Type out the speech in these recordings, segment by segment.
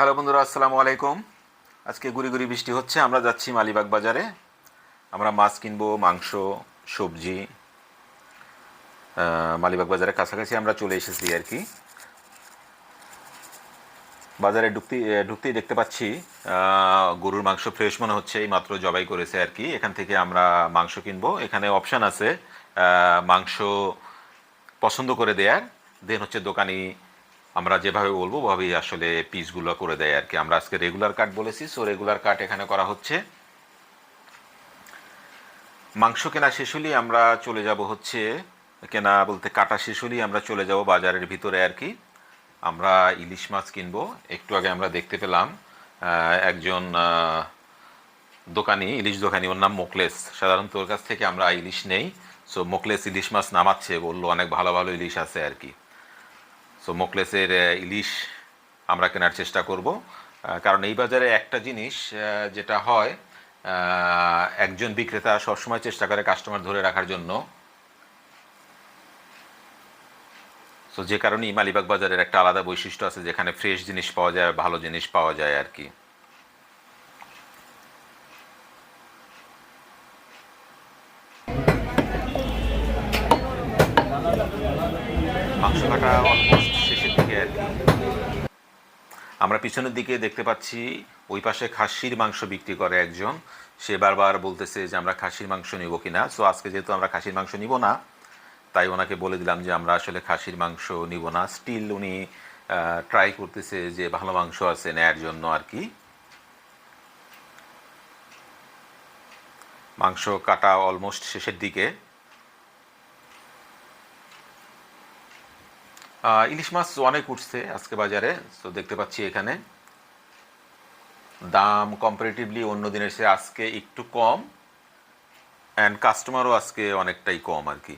Hello বন্ধুরা, আসসালামু আলাইকুম। আজকে গুড়ি গুড়ি বৃষ্টি হচ্ছে, আমরা যাচ্ছি মালিবাগ বাজারে। আমরা মাছ কিনবো, মাংস, সবজি মালিবাগ বাজারের কাছাকাছি আমরা চলে এসেছি আর কি। বাজারে ঢুকতে, ঢুকতেই দেখতে পাচ্ছি গরুর মাংস ফ্রেশ মনে হচ্ছে, এই মাত্র জবাই করেছে আর কি। এখান থেকে আমরা মাংস কিনবো। এখানে অপশান আছে মাংস পছন্দ করে দেয়ার। দেন হচ্ছে দোকানি আমরা যেভাবে বলব, ওভাবেই আসলে পিসগুলো করে দেয় আর কি। আমরা আজকে রেগুলার কাট বলেছি সো রেগুলার কাট এখানে করা হচ্ছে। মাংস কেনা শেষ হলেই আমরা চলে যাব হচ্ছে, কেনা বলতে কাটা শেষ হলেই আমরা চলে যাব বাজারের ভিতরে আর কি। আমরা ইলিশ মাছ কিনবো, একটু আগে আমরা দেখতে পেলাম একজন দোকানি, ইলিশ দোকানি, ওর নাম মোকলেস। সাধারণত ওর কাছ থেকে আমরা ইলিশ নেই সো মোকলেস ইলিশ মাছ নামাচ্ছে, বলল অনেক ভালো ভালো ইলিশ আছে আর কি। সো মোকলেসের ইলিশ আমরা কেনার চেষ্টা করব। কারণ এই বাজারে একটা জিনিস যেটা হয় একজন বিক্রেতা সবসময় চেষ্টা করে কাস্টমার ধরে রাখার জন্য। সো যে কারণেই মালিবাগ বাজারের একটা আলাদা বৈশিষ্ট্য আছে, যেখানে ফ্রেশ জিনিস পাওয়া যায়, ভালো জিনিস পাওয়া যায় আর কি। মাংস কাটা অলমোস্ট দিকে আর কি আমরা পিছনের দিকে দেখতে পাচ্ছি, ওই পাশে খাসির মাংস বিক্রি করে একজন। সে বারবার বলতেছে যে আমরা খাসির মাংস নিব কিনা। সো আজকে যেহেতু আমরা খাসির মাংস নিব না, তাই ওনাকে বলে দিলাম যে আমরা আসলে খাসির মাংস নিব না। স্টিল উনি ট্রাই করতেছে যে ভালো মাংস আছে নেয়ার জন্য আর কি। মাংস কাটা অলমোস্ট শেষের দিকে। ইলিশ মাছ অনেক উঠছে আজকে বাজারে, তো দেখতে পাচ্ছি এখানে। দাম কম্পারেটিভলি অন্য দিনের চেয়ে আজকে একটু কম অ্যান্ড কাস্টমারও আজকে অনেকটাই কম আর কি।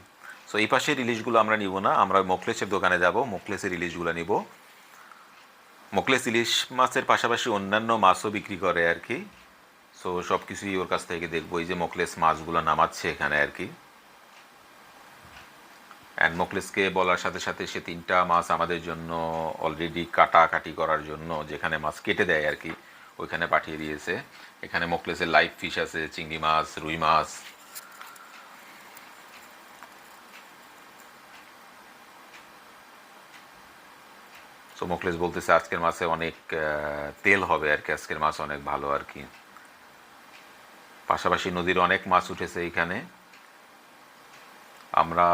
সো এই পাশের ইলিশগুলো আমরা নিব না, আমরা মোকলেসের দোকানে যাব মোকলেসের ইলিশগুলো নিব। মোকলেস ইলিশ মাছের পাশাপাশি অন্যান্য মাছও বিক্রি করে আর কি। সো সব কিছুই ওর কাছ থেকে দেখব, এই যে মোকলেস মাছগুলো নামাচ্ছে এখানে আর কি। অ্যান্ড মোকলেসকে বলার সাথে সাথে সে তিনটা মাছ আমাদের জন্য অলরেডি কাটাকাটি করার জন্য যেখানে মাছ কেটে দেয় আর কি, ওইখানে পাঠিয়ে দিয়েছে। এখানে মোকলেসের লাইভ ফিশ আছে, চিংড়ি মাছ, রুই মাছ। সো মোকলেস বলতেছে আজকের মাছে অনেক তেল হবে আর কি, আজকের মাছ অনেক ভালো আর কি। পাশাপাশি নদীর অনেক মাছ উঠেছে এখানে। আমরা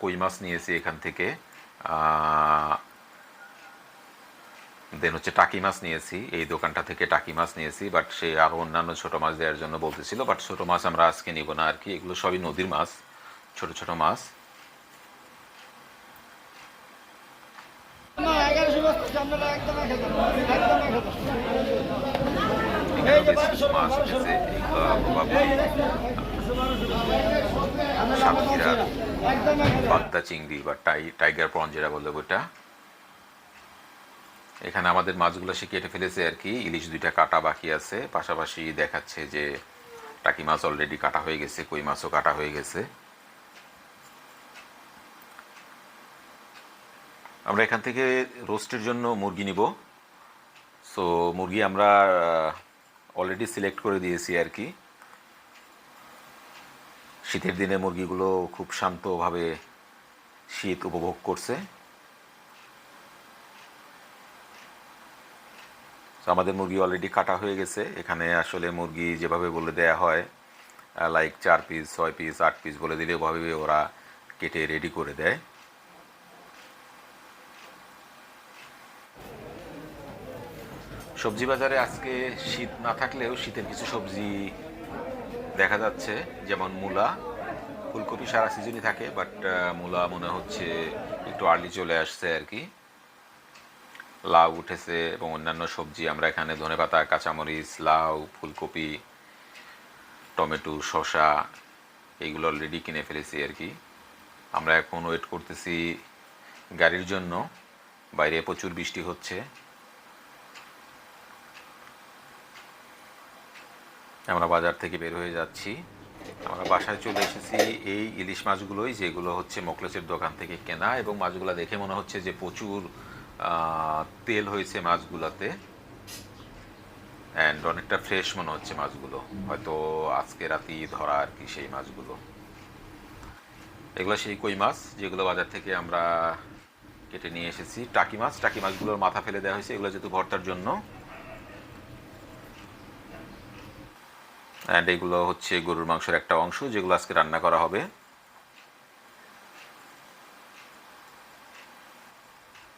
কই মাছ নিয়েছি এখান থেকে দেন হচ্ছে টাকি মাছ নিয়েছি এই দোকানটা থেকে টাকি মাছ নিয়েছি বাট সে আরও অন্যান্য ছোটো মাছ দেওয়ার জন্য বলতেছিল বাট ছোটো মাছ আমরা আজকে নিব না আর কি এগুলো সবই নদীর মাছ ছোট ছোট মাছ। মাছ উঠেছে সাতক্ষীরার বাগদা চিংড়ি বা টাই, টাইগার প্রন যেটা বলল ওটা এখানে আমাদের মাছগুলো সে কেটে ফেলেছে আর কি। ইলিশ দুইটা কাটা বাকি আছে। পাশাপাশি দেখাচ্ছে যে টাকি মাছ অলরেডি কাটা হয়ে গেছে, কই মাছও কাটা হয়ে গেছে। আমরা এখান থেকে রোস্টের জন্য মুরগি নিব। সো মুরগি আমরা অলরেডি সিলেক্ট করে দিয়েছি আর কি। শীতের দিনে মুরগিগুলো খুব শান্তভাবে শীত উপভোগ করছে। তো আমাদের মুরগি অলরেডি কাটা হয়ে গেছে। এখানে আসলে মুরগি যেভাবে বলে দেয়া হয় লাইক চার পিস ছয় পিস আট পিস বলে দিলে ওভাবে ওরা কেটে রেডি করে দেয়। সবজি বাজারে আজকে শীত না থাকলেও শীতের কিছু সবজি দেখা যাচ্ছে, যেমন মূলা। ফুলকপি সারা সিজনই থাকে বাট মূলা মনে হচ্ছে একটু আর্লি চলে আসছে আর কি। লাউ উঠেছে এবং অন্যান্য সবজি আমরা এখানে ধনেপাতা কাঁচামরিচ, লাউ, ফুলকপি, টমেটো, শসা এইগুলো অলরেডি কিনে ফেলেছি আর কি। আমরা এখন ওয়েট করতেছি গাড়ির জন্য। বাইরে প্রচুর বৃষ্টি হচ্ছে। আমরা বাজার থেকে বের হয়ে যাচ্ছি। আমরা বাসায় চলে এসেছি এই ইলিশ মাছগুলোই, যেগুলো হচ্ছে মোকলেসের দোকান থেকে কেনা এবং মাছগুলো দেখে মনে হচ্ছে যে প্রচুর তেল হয়েছে মাছগুলোতে। অ্যান্ড অনেকটা ফ্রেশ মনে হচ্ছে মাছগুলো। হয়তো আজকে রাতেই ধরা আর কি সেই মাছগুলো। এগুলো সেই কই মাছ যেগুলো বাজার থেকে আমরা কেটে নিয়ে এসেছি। টাকি মাছ, টাকি মাছগুলোর মাথা ফেলে দেওয়া হয়েছে। এগুলো যেহেতু ভর্তার জন্য অ্যান্ড এগুলো হচ্ছে গরুর মাংসের একটা অংশ যেগুলো আজকে রান্না করা হবে।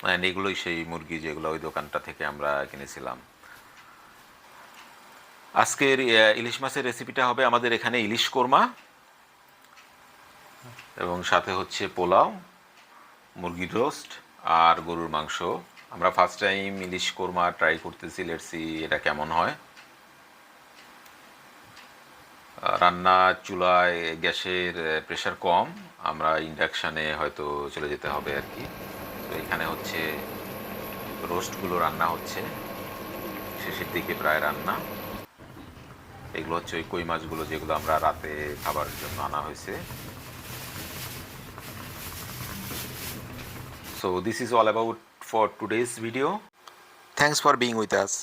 অ্যান্ড এগুলোই সেই মুরগি যেগুলো ওই দোকানটা থেকে আমরা কিনেছিলাম। আজকের ইলিশ মাছের রেসিপিটা হবে আমাদের এখানে ইলিশ কোরমা এবং সাথে হচ্ছে পোলাও, মুরগির রোস্ট আর গরুর মাংস। আমরা ফার্স্ট টাইম ইলিশ কোরমা ট্রাই করতেছি লেটসি এটা কেমন হয়। রান্না চুলায় গ্যাসের প্রেশার কম, আমরা ইন্ডাকশানে হয়তো চলে যেতে হবে আর কি। তো এখানে হচ্ছে রোস্টগুলো রান্না হচ্ছে, শেষের দিকে প্রায় রান্না। এগুলো হচ্ছে ওই কই মাছগুলো যেগুলো আমরা রাতে খাবার জন্য আনা হয়েছে। So, this is all about for today's video thanks for being with us.